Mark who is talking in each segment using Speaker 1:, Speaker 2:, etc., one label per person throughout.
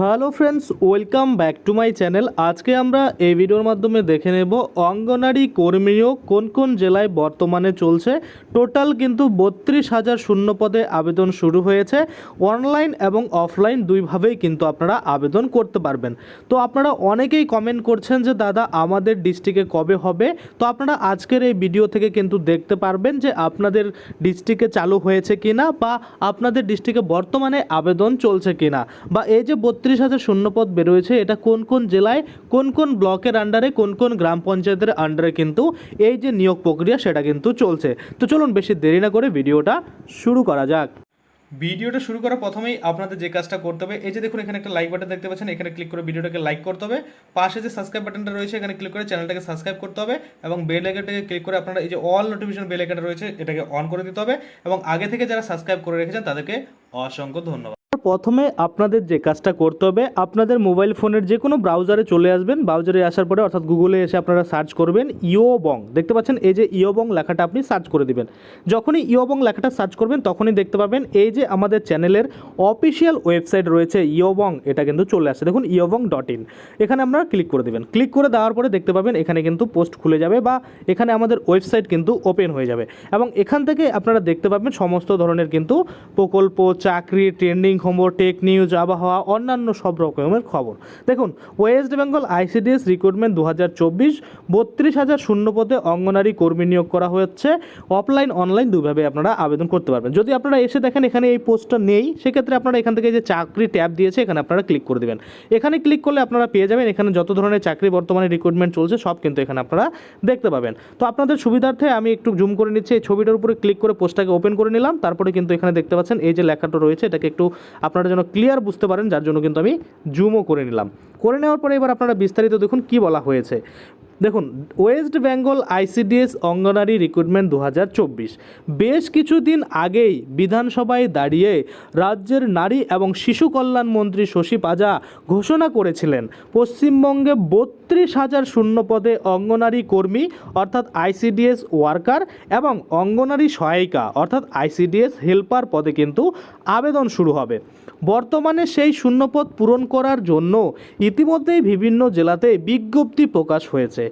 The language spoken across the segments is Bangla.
Speaker 1: Hello friends, welcome back to my channel. আজকে আমরা এই ভিডিওর মাধ্যমে দেখে নেব অঙ্গনারী কর্মী নিয়োগ কোন কোন জেলায় বর্তমানে চলছে। টোটাল কিন্তু বত্রিশ হাজার শূন্য পদে আবেদন শুরু হয়েছে। অনলাইন এবং অফলাইন দুইভাবেই কিন্তু আপনারা আবেদন করতে পারবেন। তো আপনারা অনেকেই কমেন্ট করছেন যে, দাদা, আমাদের ডিস্ট্রিক্টে কবে হবে? তো আপনারা আজকের এই ভিডিও থেকে কিন্তু দেখতে পারবেন যে, আপনাদের ডিস্ট্রিক্টে চালু হয়েছে কিনা বা আপনাদের ডিস্ট্রিক্টে বর্তমানে আবেদন চলছে কিনা। বা এই যে বত্রিশ হাজার শূন্যপদ বেরোয়েছে। এটা কোন কোন জেলায়, কোন কোন ব্লকের আন্ডারে কোন কোন গ্রাম পঞ্চায়েতের আন্ডারে কিন্তু এই যে নিয়োগ প্রক্রিয়া, সেটা কিন্তু চলছে। তো চলুন বেশি দেরি না করে ভিডিওটা শুরু করা যাক। ভিডিওটা শুরু করার প্রথমেই আপনাদের যে কাজটা করতে হবে, এই যে দেখুন, এখানে একটা লাইক বাটন দেখতে পাচ্ছেন, এখানে ক্লিক করে ভিডিওটাকে লাইক করতে হবে। পাশে যে সাবস্ক্রাইব বাটনটা রয়েছে, এখানে ক্লিক করে চ্যানেলটাকে সাবস্ক্রাইব করতে হবে এবং বেল আইকনটাকে ক্লিক করে আপনারা এই যে অল নোটিফিকেশন বেল আইকনটা রয়েছে, এটাকে অন করে দিতে হবে এবং আগে থেকে যারা সাবস্ক্রাইব করে রেখেছেন, তাদেরকে অসংখ্য ধন্যবাদ। প্রথমে আপনাদের যে কাজটা করতে হবে, আপনাদের মোবাইল ফোনের যে কোনো ব্রাউজারে চলে আসবেন। ব্রাউজারে আসার পরে অর্থাৎ গুগলে এসে আপনারা সার্চ করবেন ইওবং দেখতে পাচ্ছেন, এই যে ইওবং লেখাটা আপনি সার্চ করে দিবেন। যখনই ইওবং লেখাটা সার্চ করবেন, তখনই দেখতে পাবেন, এই যে আমাদের চ্যানেলের অফিসিয়াল ওয়েবসাইট রয়েছে ইওবং এটা কিন্তু চলে আসছে। দেখুন ইওবং ডট ইন এখানে আপনারা ক্লিক করে দেবেন। ক্লিক করে দেওয়ার পরে দেখতে পাবেন, এখানে কিন্তু পোস্ট খুলে যাবে বা এখানে আমাদের ওয়েবসাইট কিন্তু ওপেন হয়ে যাবে। এবং এখান থেকে আপনারা দেখতে পাবেন, সমস্ত ধরনের কিন্তু প্রকল্প, চাকরি ট্রেন্ডিং খবর টেক নিউজ আবহাওয়া, অন্যান্য সব রকমের খবর। দেখুন ওয়েস্ট বেঙ্গল আইসিডিএস রিক্রুটমেন্ট দু হাজার চব্বিশ, বত্রিশ হাজার শূন্য পদে অঙ্গনারী কর্মী নিয়োগ করা হয়েছে। অফলাইন অনলাইন দুভাবে আপনারা আবেদন করতে পারবেন। যদি আপনারা এসে দেখেন এখানে এই পোস্টটা নেই, সেক্ষেত্রে আপনারা এখান থেকে যে চাকরি ট্যাব দিয়েছে, এখানে আপনারা ক্লিক করে দেবেন। এখানে ক্লিক করলে আপনারা পেয়ে যাবেন, এখানে যত ধরনের চাকরি বর্তমানে রিক্রুটমেন্ট চলছে, সব কিন্তু এখানে আপনারা দেখতে পাবেন। তো আপনাদের সুবিধার্থে আমি একটু জুম করে নিচ্ছি, এই ছবিটার উপরে ক্লিক করে পোস্টটাকে ওপেন করে নিলাম, তারপরে কিন্তু এখানে দেখতে পাচ্ছেন, এই যে লেখাটা রয়েছে, এটাকে একটু আপনারা যেন ক্লিয়ার বুঝতে পারেন, যার জন্য কিন্তু আমি জুমও করে নিলাম। করে নেওয়ার পরে এবার আপনারা বিস্তারিত দেখুন কি বলা হয়েছে। দেখুন West Bengal ICDS Anganwadi recruitment দু হাজার চব্বিশ। বেশ কিছুদিন আগেই বিধানসভায় দাঁড়িয়ে রাজ্যের নারী এবং শিশু কল্যাণ মন্ত্রী শশী পাজা ঘোষণা করেছিলেন, পশ্চিমবঙ্গে বত্রিশ হাজার শূন্য পদে অঙ্গনারী কর্মী, অর্থাৎ আইসিডিএস ওয়ার্কার এবং অঙ্গনারী সহায়িকা, অর্থাৎ আইসিডিএস হেল্পার পদে কিন্তু আবেদন শুরু হবে। বর্তমানে সেই শূন্যপদ পূরণ করার জন্য ইতিমধ্যেই বিভিন্ন জেলাতে বিজ্ঞপ্তি প্রকাশ হয়েছে।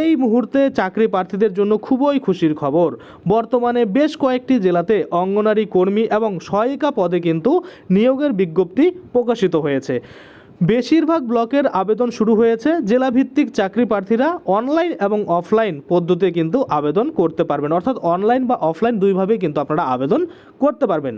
Speaker 1: এই মুহূর্তে চাকরি প্রার্থীদের জন্য খুবই খুশির খবর। বর্তমানে বেশ কয়েকটি জেলাতে অঙ্গনারী কর্মী এবং সহায়িকা পদে কিন্তু নিয়োগের বিজ্ঞপ্তি প্রকাশিত হয়েছে। বেশিরভাগ ব্লকের আবেদন শুরু হয়েছে। জেলাভিত্তিক চাকরি প্রার্থীরা অনলাইন এবং অফলাইন পদ্ধতিতে কিন্তু আবেদন করতে পারবেন। অর্থাৎ অনলাইন বা অফলাইন দুইভাবেই কিন্তু আপনারা আবেদন করতে পারবেন।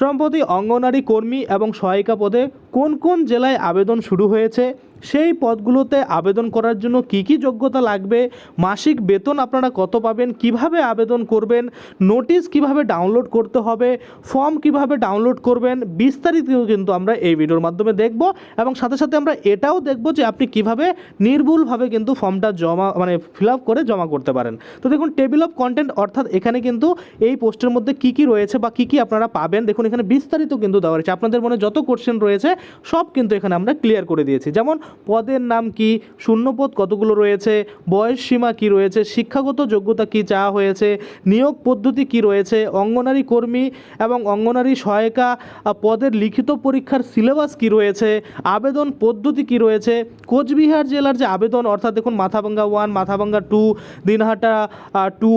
Speaker 1: সম্প্রতি অঙ্গনারী কর্মী এবং সহায়িকা পদে কোন কোন জেলায় আবেদন শুরু হয়েছে? সেই পদগুলোতে আবেদন করার জন্য কি কি যোগ্যতা লাগবে? মাসিক বেতন আপনারা কত পাবেন? কীভাবে আবেদন করবেন? নোটিশ কীভাবে ডাউনলোড করতে হবে? ফর্ম কীভাবে ডাউনলোড করবেন? বিস্তারিত কিন্তু আমরা এই ভিডিওর মাধ্যমে দেখব এবং সাথে সাথে আমরা এটাও দেখব যে আপনি কীভাবে নির্ভুলভাবে কিন্তু ফর্মটা জমা মানে ফিল আপ করে জমা করতে পারেন। তো দেখুন, টেবিল অফ কন্টেন্ট অর্থাৎ এখানে কিন্তু এই পোস্টের মধ্যে কি কি রয়েছে বা কি কি আপনারা পাবেন, দেখুন এখানে বিস্তারিত কিন্তু দেওয়া রয়েছে। আপনাদের মনে যত কোশ্চেন রয়েছে, সব কিন্তু এখানে আমরা ক্লিয়ার করে দিয়েছি। যেমন পদের নাম কি? শূন্যপদ কতগুলো রয়েছে? বয়স সীমা কি রয়েছে? শিক্ষাগত যোগ্যতা কি চাওয়া হয়েছে? নিয়োগ পদ্ধতি কি রয়েছে? অঙ্গনারী কর্মী এবং অঙ্গনারী সহায়িকা পদের লিখিত পরীক্ষার সিলেবাস কি রয়েছে? আবেদন পদ্ধতি কি রয়েছে? কোচবিহার জেলার যে আবেদন, অর্থাৎ দেখুন Mathabhanga one Mathabhanga two Dinhata two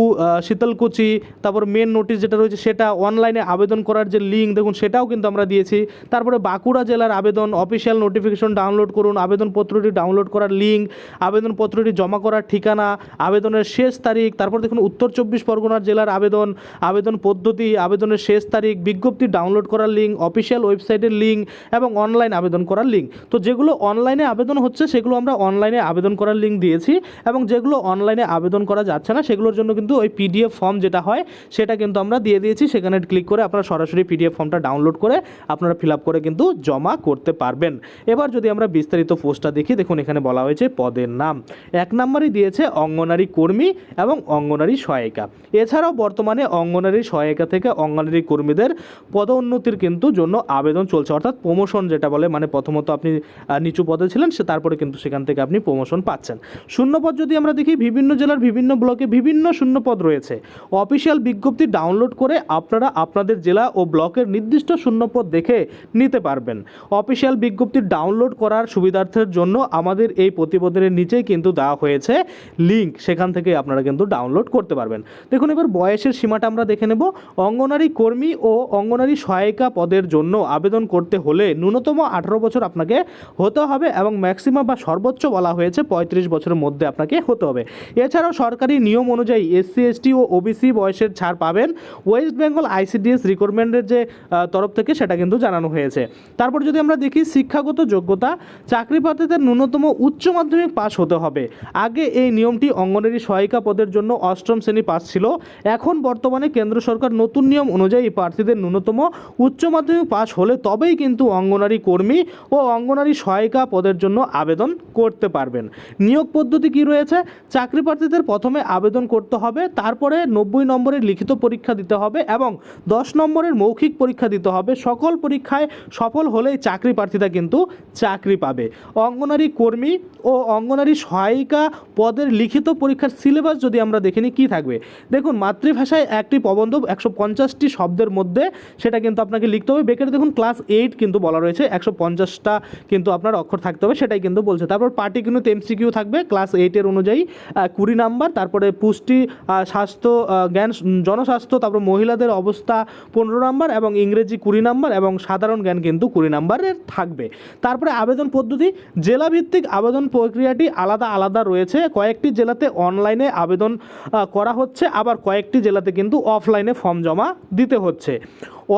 Speaker 1: Sitalkuchi, তারপর মেন নোটিশ যেটা রয়েছে সেটা অনলাইনে আবেদন করার যে লিঙ্ক দেখুন সেটাও কিন্তু আমরা দিয়েছি। তারপরে বাঁকুড়া জেলার আবেদন অফিসিয়াল নোটিফিকেশন ডাউনলোড করুন আবেদনপত্রটি ডাউনলোড করার লিঙ্ক আবেদনপত্রটি জমা করার ঠিকানা, আবেদনের শেষ তারিখ, তারপর দেখুন উত্তর চব্বিশ পরগনার জেলার আবেদন আবেদন পদ্ধতি, আবেদনের শেষ তারিখ, বিজ্ঞপ্তি ডাউনলোড করার লিঙ্ক অফিসিয়াল ওয়েবসাইটের লিঙ্ক এবং অনলাইন আবেদন করার লিঙ্ক তো যেগুলো অনলাইনে আবেদন হচ্ছে, সেগুলো আমরা অনলাইনে আবেদন করার লিঙ্ক দিয়েছি এবং যেগুলো অনলাইনে আবেদন করা যাচ্ছে না, সেগুলোর জন্য কিন্তু ওই পিডিএফ ফর্ম যেটা হয়, সেটা কিন্তু আমরা দিয়ে দিয়েছি। সেখানে ক্লিক করে আপনারা সরাসরি পিডিএফ ফর্মটা ডাউনলোড করে আপনারা ফিল আপ করে কিন্তু জমা করতে পারবেন। এবার যদি আমরা বিস্তারিত পোস্টটা দেখি দেখুন, এখানে বলা হয়েছে পদের নাম। এক নম্বরই দিয়েছে অঙ্গনারী কর্মী এবং অঙ্গনারী সহায়িকা। এছাড়াও বর্তমানে অঙ্গনারী সহায়িকা থেকে অঙ্গনারী কর্মীদের পদোন্নতির কিন্তু জন্য আবেদন চলছে। অর্থাৎ প্রমোশন যেটা বলে মানে প্রথমত আপনি নিচু পদে ছিলেন, সে তারপরে কিন্তু সেখান থেকে আপনি প্রমোশন পাচ্ছেন। শূন্যপদ যদি আমরা দেখি, বিভিন্ন জেলার বিভিন্ন ব্লকে বিভিন্ন শূন্যপদ রয়েছে। অফিসিয়াল বিজ্ঞপ্তি ডাউনলোড করে আপনারা আপনাদের জেলা ও ব্লকের নির্দিষ্ট শূন্যপদ দেখে নিতে পারবেন। অফিসিয়াল বিজ্ঞপ্তি ডাউনলোড করার সুবিধার্থের জন্য আমাদের এই প্রতিবেদনের নিচেই কিন্তু দেওয়া হয়েছে লিঙ্ক সেখান থেকে আপনারা কিন্তু ডাউনলোড করতে পারবেন। দেখুন, এবার বয়সের সীমাটা আমরা দেখে নেব। অঙ্গনারী কর্মী ও অঙ্গনারী সহায়িকা পদের জন্য আবেদন করতে হলে ন্যূনতম আঠারো বছর আপনাকে হতে হবে এবং ম্যাক্সিমাম বা সর্বোচ্চ বলা হয়েছে পঁয়ত্রিশ বছরের মধ্যে আপনাকে হতে হবে। এছাড়াও সরকারি নিয়ম অনুযায়ী এসসি এসটি ও ওবিসি বয়সের ছাড় পাবেন। ওয়েস্ট বেঙ্গল আইসিডিএস রিক্রুটমেন্টের যে তরফ থেকে সেটা কিন্তু জানানো হয়েছে। তারপর যদি আমরা দেখি শিক্ষাগত যোগ্যতা, চাকরি প্রার্থীদের ন্যূনতম উচ্চ মাধ্যমিক পাস হতে হবে। আগে এই নিয়মটি অঙ্গনারী সহায়িকা পদের জন্য অষ্টম শ্রেণি পাস ছিল। এখন বর্তমানে কেন্দ্র সরকার নতুন নিয়ম অনুযায়ী প্রার্থীদের ন্যূনতম উচ্চ মাধ্যমিক পাস হলে তবেই কিন্তু অঙ্গনারী কর্মী ও অঙ্গনারী সহায়িকা পদের জন্য আবেদন করতে পারবেন। নিয়োগ পদ্ধতি কি রয়েছে? চাকরি প্রার্থীদের প্রথমে আবেদন করতে হবে, তারপরে নব্বই নম্বরের লিখিত পরীক্ষা দিতে হবে এবং দশ নম্বরের মৌখিক পরীক্ষা দিতে হবে। সকল পরীক্ষায় সফল হলেই চাকরি প্রার্থীরা কিন্তু চাকরি পাবে। অঙ্গনারী কর্মী ও অঙ্গনারী সহায়িকা পদের লিখিত পরীক্ষার সিলেবাস যদি আমরা দেখে নিই, কী থাকবে? দেখুন, মাতৃভাষায় একটি প্রবন্ধ একশো পঞ্চাশটি শব্দের মধ্যে সেটা কিন্তু আপনাকে লিখতে হবে। বেকারে দেখুন, ক্লাস এইট কিন্তু বলা রয়েছে, একশো পঞ্চাশটা কিন্তু আপনার অক্ষর থাকতে হবে, সেটাই কিন্তু বলছে। তারপর পার্টি কিন্তু এমসিকিউ থাকবে, ক্লাস এইটের অনুযায়ী কুড়ি নাম্বার, তারপরে পুষ্টি স্বাস্থ্য জ্ঞান, জনস্বাস্থ্য, তারপর মহিলাদের অবস্থা পনেরো নাম্বার এবং ইংরেজি কুড়ি নাম্বার এবং সাধারণ জ্ঞান কিন্তু কুড়ি নাম্বারের থাকবে। তারপরে আবেদন পদ্ধতি জেলাভিত্তিক আবেদন প্রক্রিয়াটি আলাদা আলাদা রয়েছে। কয়েকটি জেলাতে অনলাইনে আবেদন করা হচ্ছে, আবার কয়েকটি জেলাতে কিন্তু অফলাইনে ফর্ম জমা দিতে হচ্ছে।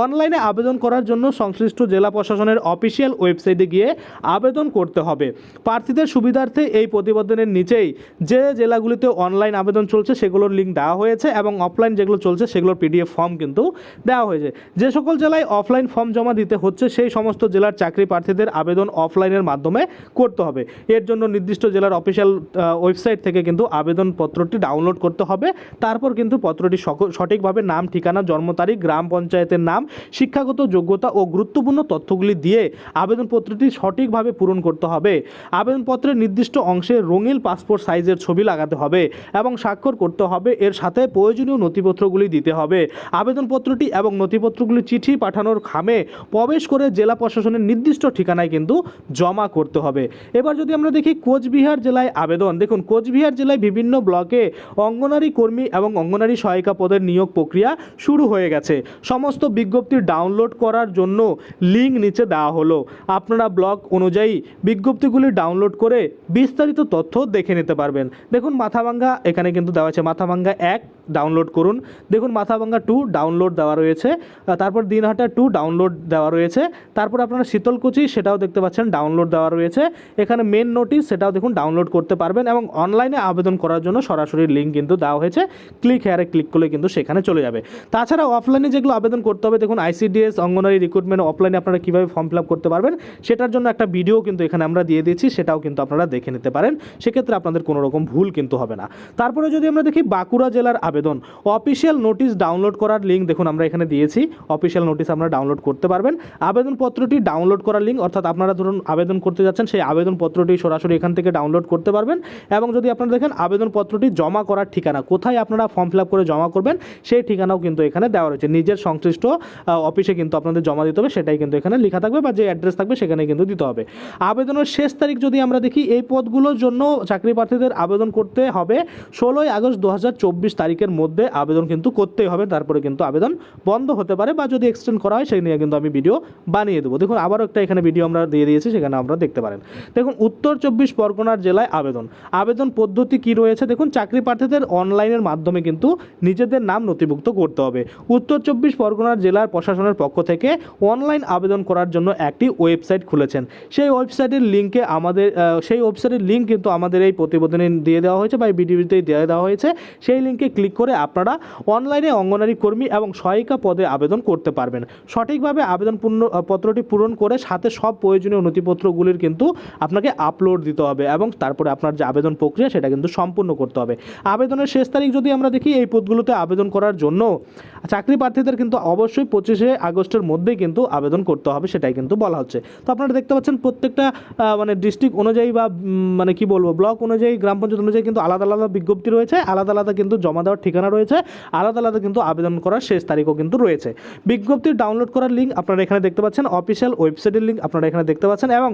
Speaker 1: অনলাইনে আবেদন করার জন্য সংশ্লিষ্ট জেলা প্রশাসনের অফিসিয়াল ওয়েবসাইটে গিয়ে আবেদন করতে হবে। প্রার্থীদের সুবিধার্থে এই প্রতিবেদনের নিচেই যে জেলাগুলিতে অনলাইন আবেদন চলছে, সেগুলোর লিঙ্ক দেওয়া হয়েছে এবং অফলাইন যেগুলো চলছে, সেগুলোর পিডিএফ ফর্ম কিন্তু দেওয়া হয়েছে। যে সকল জেলায় অফলাইন ফর্ম জমা দিতে হচ্ছে, সেই সমস্ত জেলার চাকরি প্রার্থীদের আবেদন অফলাইনের মাধ্যমে করতে হবে। এর জন্য নির্দিষ্ট জেলার অফিসিয়াল ওয়েবসাইট থেকে কিন্তু আবেদনপত্রটি ডাউনলোড করতে হবে। তারপর কিন্তু পত্রটি সঠিকভাবে নাম, ঠিকানা, জন্ম তারিখ, গ্রাম পঞ্চায়েতের নাম, শিক্ষাগত যোগ্যতা ও গুরুত্বপূর্ণ তথ্যগুলি দিয়ে আবেদনপত্রটি সঠিকভাবে পূরণ করতে হবে। আবেদনপত্রের নির্দিষ্ট অংশে রঙিন পাসপোর্ট সাইজের ছবি লাগাতে হবে এবং স্বাক্ষর করতে হবে। এর সাথে প্রয়োজনীয় নথিপত্রগুলি দিতে হবে। আবেদনপত্রটি এবং নথিপত্রগুলি চিঠি পাঠানোর খামে প্রবেশ করে জেলা প্রশাসনের নির্দিষ্ট ঠিকানায় কিন্তু জমা করতে হবে। এবার যদি আমরা দেখি কোচবিহার জেলায় আবেদন, দেখুন কোচবিহার জেলায় বিভিন্ন ব্লকে অঙ্গনারী কর্মী এবং অঙ্গনারী সহায়িকা পদের নিয়োগ প্রক্রিয়া শুরু হয়ে গেছে। সমস্ত বিজ্ঞপ্তি ডাউনলোড করার জন্য লিঙ্ক নিচে দেওয়া হলো। আপনারা ব্লক অনুযায়ী বিজ্ঞপ্তিগুলি ডাউনলোড করে বিস্তারিত তথ্য দেখে নিতে পারবেন। দেখুন মাথাভাঙ্গা, এখানে কিন্তু দেওয়া আছে মাথাভাঙ্গা এক ডাউনলোড করুন। দেখুন মাথাভাঙ্গা টু ডাউনলোড দেওয়া রয়েছে। তারপর দিনহাটা টু ডাউনলোড দেওয়া রয়েছে। তারপর আপনারা শীতলকুচি সেটাও দেখতে পাচ্ছেন ডাউনলোড দেওয়া রয়েছে। এখানে মেন নোটিশ সেটাও দেখুন ডাউনলোড করতে পারবেন এবং অনলাইনে আবেদন করার জন্য সরাসরি লিঙ্ক কিন্তু দেওয়া হয়েছে। ক্লিক হেয়ারে ক্লিক করলে কিন্তু সেখানে চলে যাবে। তাছাড়া অফলাইনে যেগুলো আবেদন করতে হবে, দেখুন আইসিডিএস অঙ্গনারী রিক্রুটমেন্ট অফলাইনে আপনারা কীভাবে ফর্ম ফিল আপ করতে পারবেন, সেটার জন্য একটা ভিডিও কিন্তু এখানে আমরা দিয়ে দিয়েছি সেটাও কিন্তু আপনারা দেখে নিতে পারেন। সেক্ষেত্রে আপনাদের কোনো রকম ভুল কিন্তু হবে না। তারপরে যদি আমরা দেখি বাঁকুড়া জেলার আবেদন অফিসিয়াল নোটিশ ডাউনলোড করার লিঙ্ক দেখুন আমরা এখানে দিয়েছি। অফিসিয়াল নোটিশ আপনারা ডাউনলোড করতে পারবেন। আবেদনপত্রটি ডাউনলোড করার লিঙ্ক, অর্থাৎ আপনারা ধরুন আবেদন করতে যাচ্ছেন, সেই আবেদনপত্রটি সরাসরি এখান থেকে ডাউনলোড করতে পারবেন। এবং যদি আপনারা দেখেন আবেদনপত্রটি জমা করার ঠিকানা, কোথায় আপনারা ফর্ম ফিল আপ করে জমা করবেন, সেই ঠিকানাও কিন্তু এখানে দেওয়া রয়েছে। নিজের সংশ্লিষ্ট অফিসে কিন্তু আপনাদের জমা দিতে হবে, সেটাই কিন্তু এখানে লেখা থাকবে বা যে অ্যাড্রেস থাকবে সেখানে কিন্তু দিতে হবে। আবেদনের শেষ তারিখ যদি আমরা দেখি, এই পদগুলোর জন্য চাকরি প্রার্থীদের আবেদন করতে হবে ষোলোই আগস্ট দু হাজার চব্বিশ তারিখের মধ্যে আবেদন কিন্তু করতেই হবে, তারপরে কিন্তু আবেদন বন্ধ হতে পারে বা যদি এক্সটেন্ড করা হয় সেই নিয়ে কিন্তু আমি ভিডিও বানিয়ে দেবো। দেখুন, আবারও একটা এখানে ভিডিও আমরা দিয়ে দিয়েছি, সেখানে আমরা দেখতে পারেন। দেখুন, উত্তর চব্বিশ পরগনার জেলায় আবেদন। আবেদন পদ্ধতি কি রয়েছে? দেখুন, চাকরি প্রার্থীদের অনলাইনের মাধ্যমে কিন্তু নিজেদের নাম নথিভুক্ত করতে হবে। উত্তর চব্বিশ পরগনার জেলার প্রশাসনের পক্ষ থেকে অনলাইন আবেদন করার জন্য একটি ওয়েবসাইট খুলেছেন। সেই ওয়েবসাইটের লিঙ্কে আমাদের সেই ওয়েবসাইটের লিঙ্ক কিন্তু আমাদের এই প্রতিবেদনে দিয়ে দেওয়া হয়েছে বা এই ভিডিওতেই দিয়ে দেওয়া হয়েছে। সেই লিঙ্কে ক্লিক করে আপনারা অনলাইনে অঙ্গনারী কর্মী এবং সহায়িকা পদে আবেদন করতে পারবেন। সঠিকভাবে আবেদন পূর্ণ পত্রটি পূরণ করে সাথে সব প্রয়োজনীয় নথিপত্রগুলির কিন্তু আপনাকে আপলোড দিতে হবে এবং তারপরে আপনার যে আবেদন প্রক্রিয়া সেটা কিন্তু সম্পূর্ণ করতে হবে। আবেদনের শেষ তারিখ যদি আমরা দেখি, এই পদগুলোতে আবেদন করার জন্য চাকরি প্রার্থীদের কিন্তু অবশ্যই পঁচিশে আগস্টের মধ্যেই কিন্তু আবেদন করতে হবে সেটাই কিন্তু বলা হচ্ছে। তো আপনারা দেখতে পাচ্ছেন প্রত্যেকটা মানে ডিস্ট্রিক্ট অনুযায়ী বা মানে কি বলব, ব্লক অনুযায়ী, গ্রাম পঞ্চায়েত অনুযায়ী কিন্তু আলাদা আলাদা বিজ্ঞপ্তি রয়েছে। আলাদা আলাদা কিন্তু জমা দেওয়ার ঠিকানা রয়েছে। আলাদা আলাদা কিন্তু আবেদন করার শেষ তারিখও কিন্তু রয়েছে। বিজ্ঞপ্তি ডাউনলোড করার লিঙ্ক আপনারা এখানে দেখতে পাচ্ছেন। অফিসিয়াল ওয়েবসাইটের লিঙ্ক আপনারা এখানে দেখতে পাচ্ছেন এবং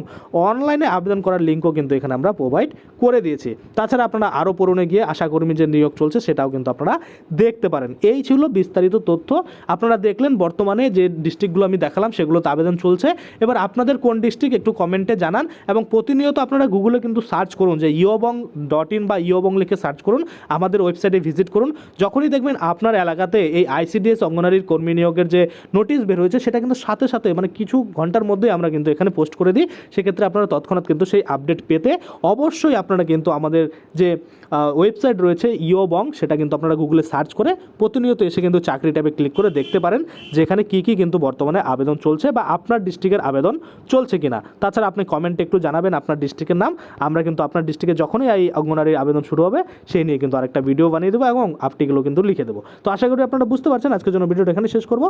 Speaker 1: অনলাইনে আবেদন করার লিঙ্কও কিন্তু এখানে আমরা প্রোভাইড করে দিয়েছি। তাছাড়া আপনারা আরও পূরণে গিয়ে আশাকর্মী যে নিয়োগ চলছে সেটাও কিন্তু আপনারা দেখতে পারেন। এই ছিল বিস্তারিত তথ্য। আপনারা দেখলেন বর্তমানে যে ডিস্ট্রিক্টগুলো আমি দেখালাম সেগুলোতে আবেদন চলছে। এবার আপনাদের কোন ডিস্ট্রিক্ট একটু কমেন্টে জানান এবং প্রতিনিয়ত আপনারা গুগলে কিন্তু সার্চ করুন যে ইয়োবং ডট ইন বা ইয়োবং লিখে সার্চ করুন। আমাদের ওয়েবসাইটে ভিজিট করুন। যখনই দেখবেন আপনার এলাকাতে এই আইসিডিএস অঙ্গনারীর কর্মী নিয়োগের যে নোটিশ বের হয়েছে, সেটা কিন্তু সাথে সাথে মানে কিছু ঘণ্টার মধ্যেই আমরা কিন্তু এখানে পোস্ট করে দিই। সেক্ষেত্রে আপনারা তৎক্ষণাৎ কিন্তু সেই আপডেট পেতে অবশ্যই আপনারা কিন্তু আমাদের যে ওয়েবসাইট রয়েছে ইও ইয়োবং, সেটা কিন্তু আপনারা গুগলে সার্চ করে প্রতিনিয়ত এসে কিন্তু চাকরি ট্যাবে ক্লিক করে দেখতে পারেন যে এখানে কী কী কিন্তু বর্তমানে আবেদন চলছে বা আপনার ডিস্ট্রিক্টের আবেদন চলছে কিনা। তাছাড়া আপনি কমেন্টে একটু জানাবেন আপনার ডিস্ট্রিক্টের নাম। আমরা কিন্তু আপনার ডিস্ট্রিক্টে যখনই এই অঙ্গনারীর আবেদন শুরু হবে, সেই নিয়ে কিন্তু আরেকটা ভিডিও বানিয়ে দেবো এবং আপটিগুলো কিন্তু লিখে দেবো। তো আশা করি আপনারা বুঝতে পারছেন। আজকের জন্য ভিডিওটা এখানে শেষ করব।